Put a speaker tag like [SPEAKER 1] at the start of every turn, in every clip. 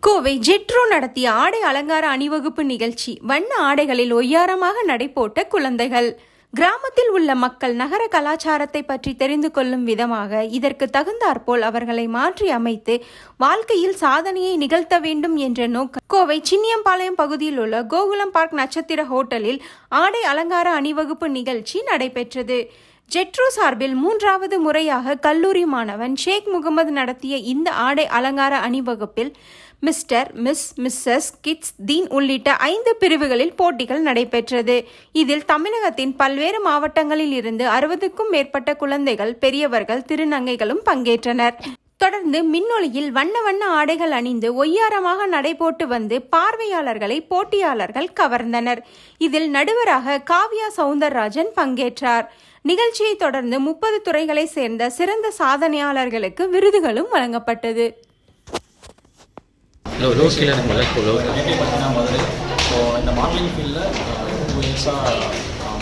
[SPEAKER 1] கோவை ஜெட்ரோ நடத்திய ஆடை அலங்கார அணிவகுப்பு நிகழ்ச்சி வண்ண ஆடைகளில் ஒய்யாரமாக நடைபோட்ட குழந்தைகள். கிராமத்தில் உள்ள மக்கள் நகர கலாச்சாரத்தை பற்றி தெரிந்து கொள்ளும் விதமாக இதற்கு தகுந்தாற்போல் அவர்களை மாற்றி அமைத்து வாழ்க்கையில் சாதனையை நிகழ்த்த வேண்டும் என்ற நோக்கம். கோவை சின்னியம்பாளையம் பகுதியில் உள்ள கோகுலம் பார்க் நட்சத்திர ஹோட்டலில் ஆடை அலங்கார அணிவகுப்பு நிகழ்ச்சி நடைபெற்றது. ஜெட்ரோ சார்பில் மூன்றாவது முறையாக கல்லூரி மாணவன் ஷேக் முகமது நடத்திய இந்த ஆடை அலங்கார அணிவகுப்பில் mister miss missus kids teen உள்ளிட்ட ஐந்து பிரிவுகளில் போட்டிகள் நடைபெற்றது. இதில் தமிழகத்தின் பல்வேறு மாவட்டங்களில் இருந்து அறுபதுக்கும் மேற்பட்ட குழந்தைகள் பெரியவர்கள் திருநங்கைகளும் பங்கேற்றனர். தொடர்ந்து மின்னொளியில் வண்ண வண்ண ஆடைகள் அணிந்து ஒய்யாரமாக நடைபோட்டு வந்து பார்வையாளர்களை போட்டியாளர்கள் கவர்ந்தனர். இதில் நடுவராக காவ்யா சவுந்தரராஜன் பங்கேற்றார். நிகழ்ச்சியை தொடர்ந்து முப்பது துறைகளை சேர்ந்த சிறந்த சாதனையாளர்களுக்கு விருதுகளும் வழங்கப்பட்டது.
[SPEAKER 2] இந்த மாடலிங் ஃபீல்டில் டூ இயர்ஸாக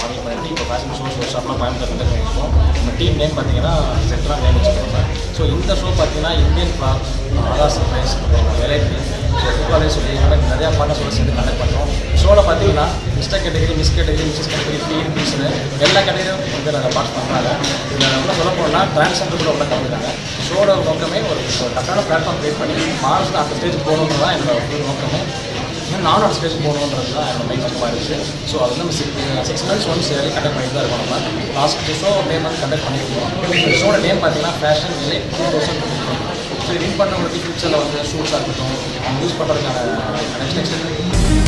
[SPEAKER 2] மாடலிங் பண்ணிட்டு இப்போ ஃபேஷன் ஷோஸ் ஒர்க் ஷாப்லாம் கோயம்புத்தூர் வந்து இருக்கோம் நம்ம டீம் நேம் பார்த்தீங்கன்னா சென்ட்ரா நேம் வச்சுருக்கோம் ஸோ இந்த ஷோ பார்த்தீங்கன்னா Indian clock Aadhaar surprise variety so சொல்லி இந்த மாதிரி நிறையா பார்ட்னர்ஸோட சேர்ந்து கண்டக்ட் பண்ணுறோம் ஷோவில் பார்த்தீங்கன்னா mister category miss category missus category B பிஸ்னு எல்லா கேட்டகரியும் வந்து நாங்கள் பாஸ் பண்ணுறாங்க இதில் நம்ம சொல்ல போனால் டிரான்ஸ்ஜெண்டர் கூட உள்ள கலந்துருக்காங்க ஷோட நோக்கமே ஒரு ஒரு கரெக்டான பிளாட்ஃபார்ம் க்ரியேட் பண்ணி மார்ச் அந்த ஸ்டேஜ் போகணுன்றது தான் என்னோட நோக்கமே. இன்னும் நானும் அந்த ஸ்டேஜ் போகணுன்றது தான் என்னோட மெயின் நோக்கமாக இருந்துச்சு. ஸோ அது வந்து நம்ம சிக்ஸ் சிக்ஸ் மந்த்ஸ் ஒன்ஸ் ஏறி கண்டக்ட் பண்ணிட்டு தான் இருக்கோம் நம்ம. Last show May month conduct பண்ணியிருக்கோம் ஷோட நேம் பார்த்தீங்கன்னா ஃபேஷன் இல்லை டூ தௌசண்ட் ஸோ வின் பண்ணுறவங்களுக்கு ஃபியூச்சரில் வந்து ஷூட்ஸாக இருக்கட்டும் யூஸ் பண்ணுறதுக்கான next next